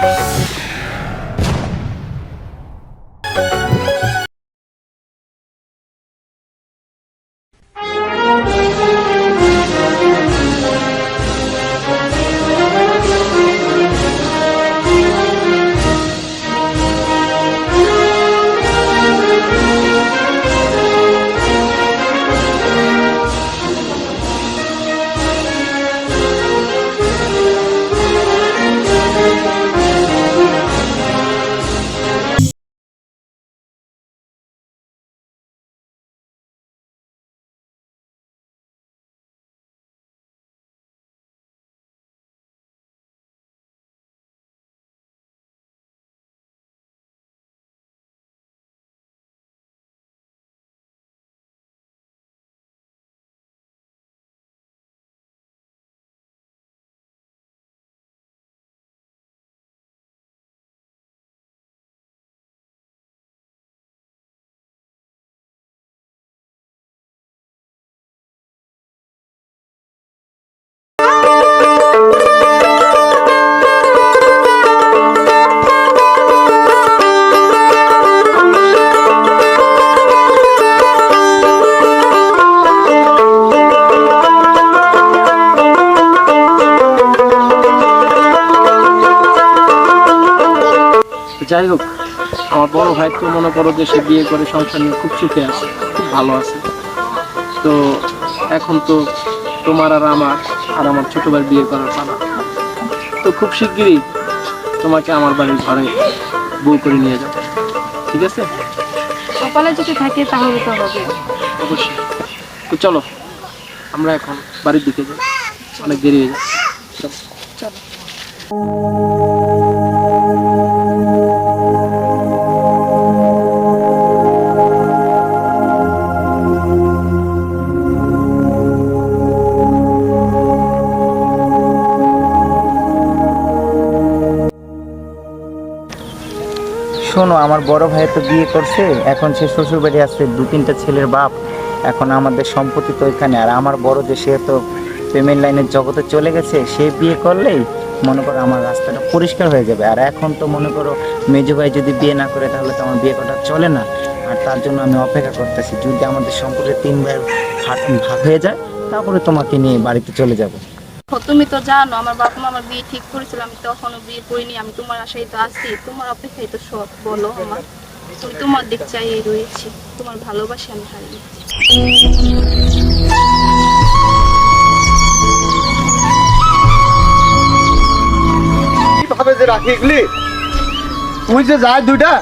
Bye. যাই হোক আমার বড় ভাই তো মনে করো যে সে বিয়ে করে সংসার নিয়ে খুব সুখে আছে খুব ভালো আছে। তো এখন তো তোমার আর আমার আর আমার ছোট ভাই বিয়ে করার পালা। তো খুব শিগগিরই তোমাকে আমার বাড়ির ঘরে বউ করে নিয়ে যাব। ঠিক আছে? কপালে যদি থাকে তাহলে তো হবে। অবশ্যই। তো চলো আমরা এখন বাড়ির দিকে যাই। অনেক দেরি হয়ে যাচ্ছে। চলো। চলো। শোনো, আমার বড় ভাই তো বিয়ে করছে, এখন সে শ্বশুর বাড়ি আছে, দু তিনটা ছেলের বাপ, এখন আমাদের সম্পত্তি তো এখানে, আর আমার বড় যে সে তো পেমেন্ট লাইনের জগতে চলে গেছে, সে বিয়ে করলেই মনে করো আমার রাস্তাটা পরিষ্কার হয়ে যাবে। আর এখন তো মনে করো মেজো ভাই যদি বিয়ে না করে, তাহলে তো আমার বিয়ে করা চলে না। আর তার জন্য আমি অপেক্ষা করতেছি, যদি আমাদের সম্পর্কে তিন ভাইয়ের ভাগ হয়ে যায়, তারপরে তোমাকে নিয়ে বাড়িতে চলে যাব। তুমি তো জানো, আমার বাবা মা আমার বিয়ে ঠিক করেছিল, আমি তখনও বিয়ে করিনি, আমি তোমার আশায় তো আছি, তোমার অপেক্ষায় তো সব বলো আমার আমি তোমার দিক চাইয়ে রয়েছি, তোমার ভালোবাসি আমি হারিয়ে যে তুই যে যায় দুইটা,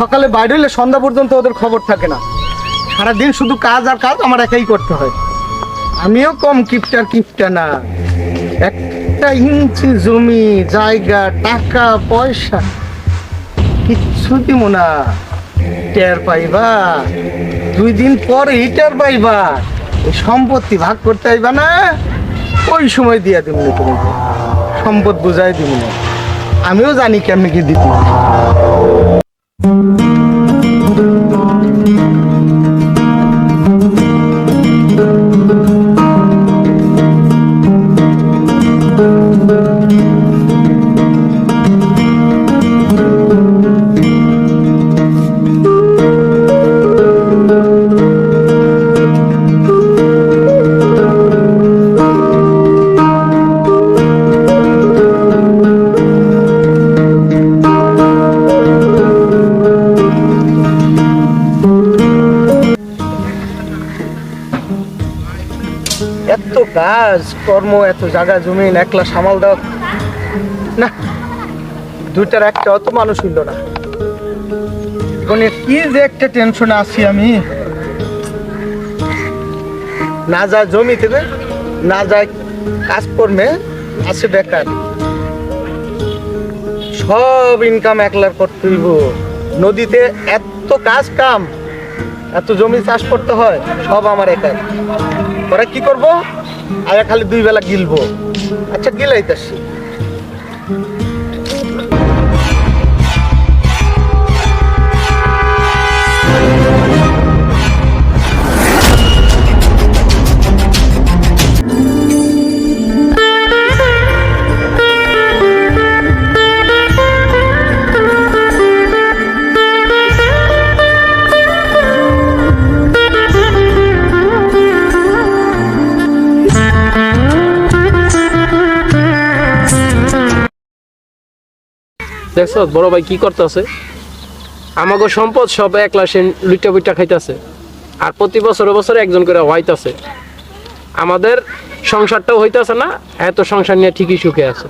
সকালে বাইরে সন্ধ্যা পর্যন্ত ওদের খবর থাকে না। সারাদিন শুধু কাজ আর কাজ আমার একাই করতে হয়। আমিও কম কিপটার কিপটা না। একটা ইঞ্চি জমি, জায়গা, টাকা, পয়সা, কিচ্ছু দিব না। টের পাইবা, দুই দিন পরে টের পাইবা সম্পত্তি ভাগ করতে আইবা না, ওই সময় দিয়া দিব না তোমাকে সম্পদ বুঝাই দিব না। আমিও জানি কেমনি কি দিতে কাজ, কর্ম, এত জায়গা জমি একলা সামাল দাও। না, দুইটার একটা অত মানুষ হইল না। জীবনে কি যে একটা টেনশনে আছি আমি। না যায় জমিতে না যায় কাজকর্মে, আছে বেকার। সব ইনকাম একলার করতে হইব। নদীতে এত কাজ কাম, এত জমি চাষ করতে হয়, সব আমার একার। ওরা কি করব? আয়া খালি দুই বেলা গিলবো। আচ্ছা গিলাইতাছি দেখছ, বড় ভাই কি করতেছে? আমাকে সম্পদ সব একলা সে লুইটা বুইটা খাইতেছে। আর প্রতি বছরে বছরে একজন করে হইতাছে আমাদের সংসারটাও হইতাছে না, এত সংসার নিয়ে ঠিকই সুখে আছে।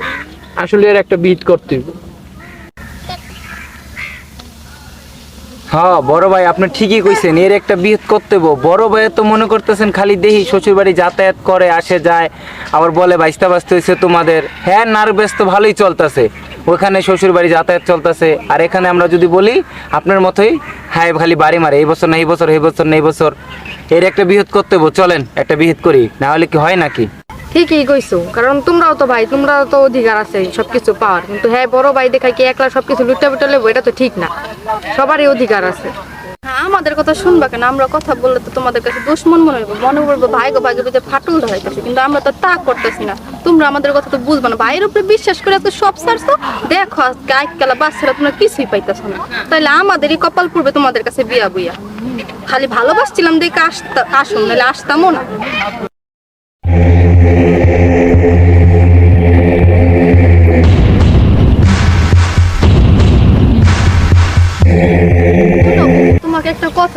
আসলে এর একটা বিট করতে। হ্যাঁ বড় ভাই, আপনি ঠিকই কইছেন, এর একটা বিহিত করতে বড় ভাই তো মনে করতেছেন খালি দেহি শ্বশুর বাড়ি যাতায়াত করে, আসে যায়, আবার বলে বাইস্তা বাস্তে হয়েছে তোমাদের। হ্যাঁ নার্ভেস তো ভালোই চলতেছে। ওখানে শ্বশুর বাড়ি যাতায়াত চলতেছে। আর এখানে আমরা যদি বলি, আপনার মতোই হ্যাঁ খালি বাড়ি মারে, এই বছর না, এই বছর এই বছর না, এই বছর। এর একটা বিহিত করতে। চলেন একটা বিহিত করি, না হলে কি হয় নাকি? ঠিকই কইছো, কারণ তোমরাও তো ভাই তোমরাও তো অধিকার আছে সবকিছু পাওয়ার। কিন্তু হ্যাঁ বড় ভাই দেখায় কি একলা সবকিছু লুটা বুটা লেবো, এটা তো ঠিক না। সবারই অধিকার আছে। আমাদের কথা শুনবা কেন? আমরা কথা বললে তো তোমাদের কাছে দুশ্মন মনে হইব। মনে করব ভাই গো ভাই গো যে ফাটল ধরাইতেছে কিন্তু আমরা তো তা করতেছি না। তোমরা আমাদের কথা তো বুঝবে না। ভাইয়ের উপরে বিশ্বাস করে এত সব সারছো দেখো আজকে আজকাল বাচ্চারা তোমরা কিছুই পাইতেছো না। তাইলে আমাদেরই কপাল পূর্বে তোমাদের কাছে বিয়া বুইয়া। খালি ভালোবাসছিলাম দেখে আসতাম আসুন নাহলে আসতামও না।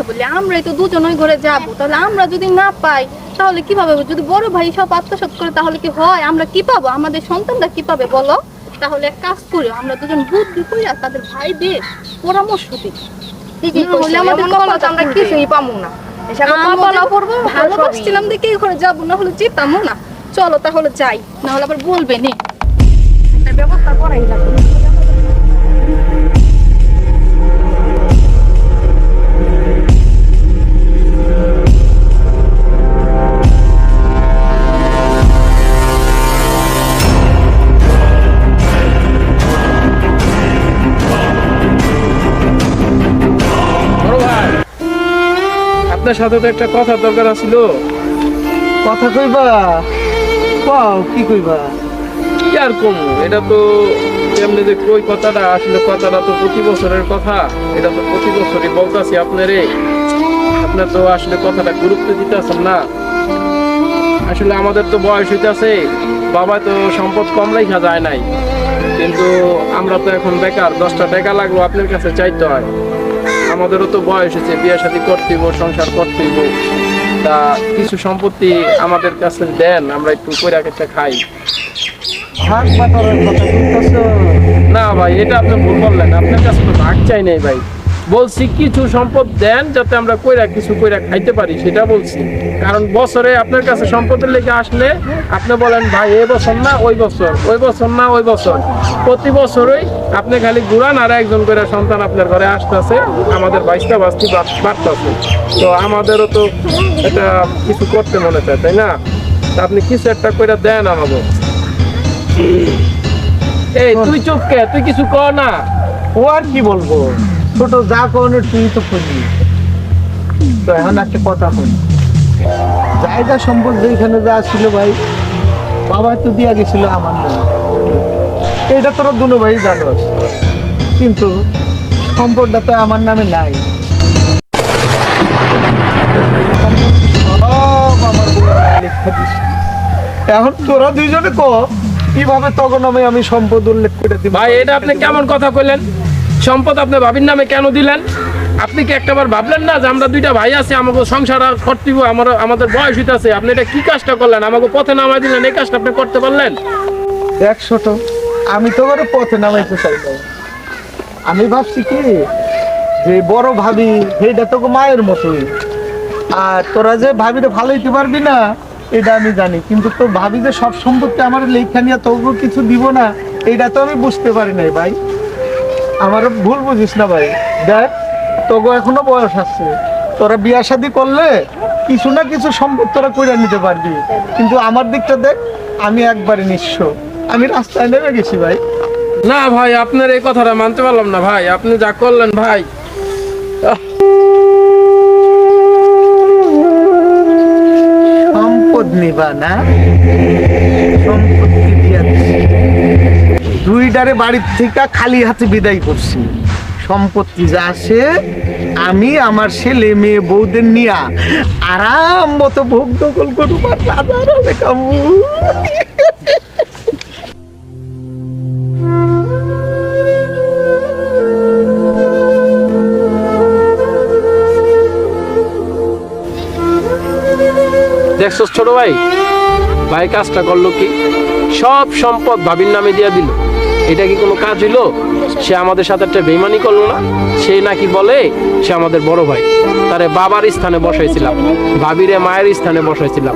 বলি আমরাই তো দুজন ওই ঘরে যাব তাহলে আমরা যদি না পাই তাহলে কীভাবে? যদি বড় ভাই সব আত্মসাৎ করে তাহলে কি হয়? আমরা কি পাবো? আমাদের সন্তানরা কি পাবে বলো? তাহলে এক কাজ করি আমরা দুজন বুদ্ধি করি আর তাদের ভাই দিয়ে পরামর্শ দিই। আমরা কিছুই না। ভালোবাসছিলাম দেখে ঘরে যাব না হলে যেতামও না। চলো তাহলে যাই না হলে আবার বলবে নে ব্যবস্থা করাই লাগবে। আপনার সাথে তো একটা কথা দরকার ছিল কথা কইবা? পাও কি কইবা? কি আর কম? এটা তো এমনি যে কই কথাটা আসলে কথাটা তো প্রতি বছরের কথা। এটা তো প্রতি বছরই বলতাছি আপনারে। আপনার তো আসলে কথাটা গুরুত্ব দিতেছেন না। আসলে আমাদের তো বয়স হইতাছে। বাবা তো সম্পদ কম রেখা যায় নাই। কিন্তু আমরা তো এখন বেকার দশটা টাকা লাগল আপনার কাছে চাইতে হয়। আমাদেরও তো বয়স হয়েছে বিয়ে শাদী করতে হইব, সংসার করতে হইব। তা কিছু সম্পত্তি আমাদের কাছে দেন আমরা একটু কইরা একটা খাই। ভাগ বাতরের কথা না ভাই এটা আপনি ভুল বললেন আপনার কাছে তো ভাগ চাই নাই ভাই। বলছি, কিছু সম্পদ দেন যাতে আমরা কইরা কিছু কইরা খাইতে পারি, সেটা বলছি। কারণ বছরে আপনার কাছে সম্পদের লেগে আসলে আপনি বলেন, ভাই, এ বছর না, ওই বছর ওই বছর না, ওই বছর। প্রতি বছরই আপনি খালি ঘুরান আর একজন করে সন্তান আপনার ঘরে আসতেছে, আমাদের বাইশটা বাস্তি বাড়তেছে। তো আমাদেরও তো এটা কিছু করতে মনে চায়, তাই না? আপনি কিছু একটা কইরা দেন আমাদের এই, তুই চুপ কে? তুই কিছু কর না। ও আর কি বলব? ছোট যা করণের তুই তো করবি তো এখন একটা কথা কই জায়গা সম্পদ যেখানে যা ছিল ভাই বাবা তো দিয়া গেছিল আমার নামে। এটা তোরা দুনো ভাই জানোস কিন্তু সম্পদটা তো আমার নামে নাই। এখন তোরা দুইজনে ক, কীভাবে তখন আমি আমি সম্পদ উল্লেখ করে দিব? ভাই, এটা আপনি কেমন কথা কইলেন? সম্পদ আপনি ভাবির নামে কেন দিলেন? আপনি কি একটাবার ভাবলেন না যে আমরা দুইটা ভাই আছি আমাকে সংসার আর করতে হইবো, আমার আমাদের বয়স হইতাছে আপনি এটা কি কাজটা করলেন? আমাকে পথে নামাই দিলেন এই কাজটা আপনি করতে পারলেন? ছোট আমি তো করে পথে নামাইতে চাই না আমি ভাবছি কি যে বড় ভাবি সেইটা তো মায়ের মতোই। আর তোরা যে ভাবিরে ভালো হইতে পারবি না এটা আমি জানি। কিন্তু তো ভাবি যে সব সম্পত্তি আমার লেখা নিয়ে তোকে কিছু দিব না এটা তো আমি বুঝতে পারি নাই ভাই। আমার ভুল বুঝিস না ভাই। দেখ তোকে এখনও বয়স আছে। তোরা বিয়া শাদি করলে কিছু না কিছু সম্পদ তোরা করে নিতে পারবি। কিন্তু আমার দিকটা দেখ আমি একবারে নিঃস্ব। আমি রাস্তায় নেমে গেছি ভাই। না ভাই আপনার এই কথাটা মানতে পারলাম না ভাই। আপনি যা করলেন ভাই। সম্পদ নিবা না সম্পত্তি দিয়া দিছি। দুইটারে বাড়ির থেকে খালি হাতে বিদায় করছি। সম্পত্তি যা আসে আমি, আমার ছেলে, মেয়ে, বউদের নিয়া আরাম মতো ভোগ দখল করব দেখছ ছোট ভাই? ভাই কাজটা করল কি? সব সম্পদ ভাবির নামে দিয়া দিল। এটা কি কোনো কাজ হইল? সে আমাদের সাথে একটা বেইমানি করল না? সে নাকি বলে, সে আমাদের বড় ভাই। তারে বাবার স্থানে বসাইছিলাম। ভাবিরে মায়ের স্থানে বসাইছিলাম।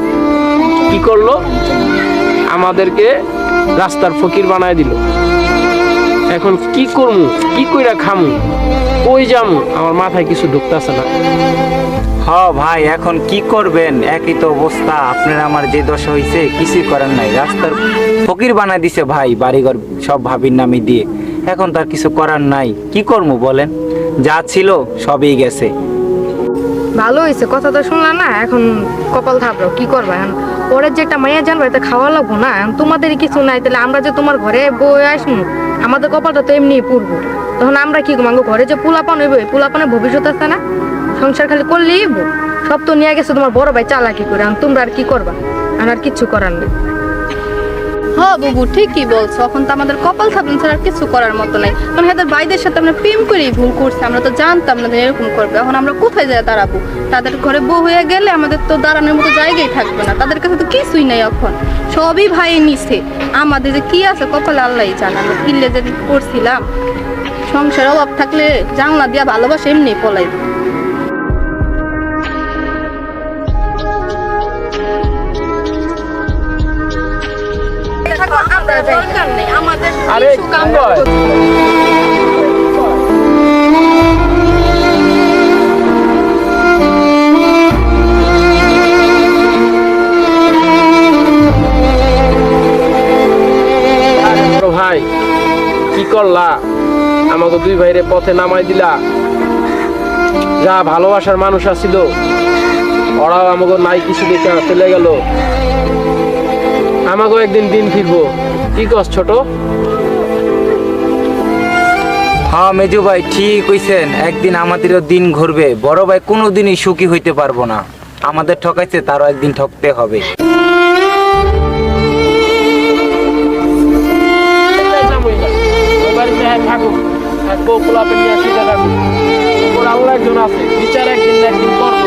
কি করল? আমাদেরকে রাস্তার ফকির বানায় দিল। এখন কি করমু? কি কইরা খামু? কই যামু? আমার মাথায় কিছু ঢুকতেছে না। হ ভাই এখন কি করবেন? একই তো অবস্থা। আপনার আমার যে দশা হয়েছে কিছুই করার নাই। রাস্তার ফকির বানায় দিছে ভাই বাড়িঘর সব ভাবির নামে দিয়ে। এখন তার কিছু করার নাই। কি করব বলেন? যা ছিল সবই গেছে। ভালো হয়েছে কথা তো শুনলাম না? এখন কপাল থাপড়ো কি করবা এখন? ওরা যে একটা মাইয়া জানবে তা খাওয়া লাগবো না? এখন তোমাদেরই কিছু নাই তাহলে আমরা যে তোমার ঘরে বই আসব আমাদের কপালটা তো এমনি পুরবো তখন আমরা কি আমাদের ঘরে যে পোলাপান হইব পোলাপানের ভবিষ্যৎ আছে না? সংসার খালি করলেই। সব তো নিয়ে গেছে তোমার বড় ভাই, চালাকি করে। এখন তোমরা আর কি করবা? আর কিচ্ছু করার নেই। হ্যাঁ বুবু, ঠিকই বলছো। এখন তো আমাদের কপাল থাকলেন ছাড়া আর কিছু করার মতো নাই। কারণ এদের ভাইদের সাথে আমরা প্রেম করেই ভুল করছি। আমরা তো জানতাম না এরকম করবে। এখন আমরা কোথায় যায় দাঁড়াবো? তাদের ঘরে বউ হয়ে গেলে আমাদের তো দাঁড়ানোর মতো জায়গায় থাকবে না। তাদের কাছে তো কিছুই নাই এখন। সবই ভাই নিছে আমাদের যে কি আছে, কপাল আল্লাহ জানে আমরা কিনলে যে করছিলাম সংসার অভাব থাকলে জানলা দিয়া ভালোবাসা এমনি পলাই। ভাই কি করলা? আমাকে দুই ভাইরে পথে নামাই দিলা। যা ভালোবাসার মানুষ আছিল ওরাও আমাকে নাই কিছু দেখে চলে গেল। আমাকেও একদিন দিন ফিরবো। কি কস ছোট? হ্যাঁ মেজু ভাই ঠিক কইছেন। একদিন আমাদেরও দিন ঘুরবে। বড় ভাই কোনোদিনই সুখী হইতে পারব না। আমাদের ঠকাইছে তারও একদিন ঠকতে হবে। থাকুক। থাকব পোলাপে নিয়ে আসিতে থাকুক ওর আল্লাহ একজন আছে বিচার একদিন একদিন করব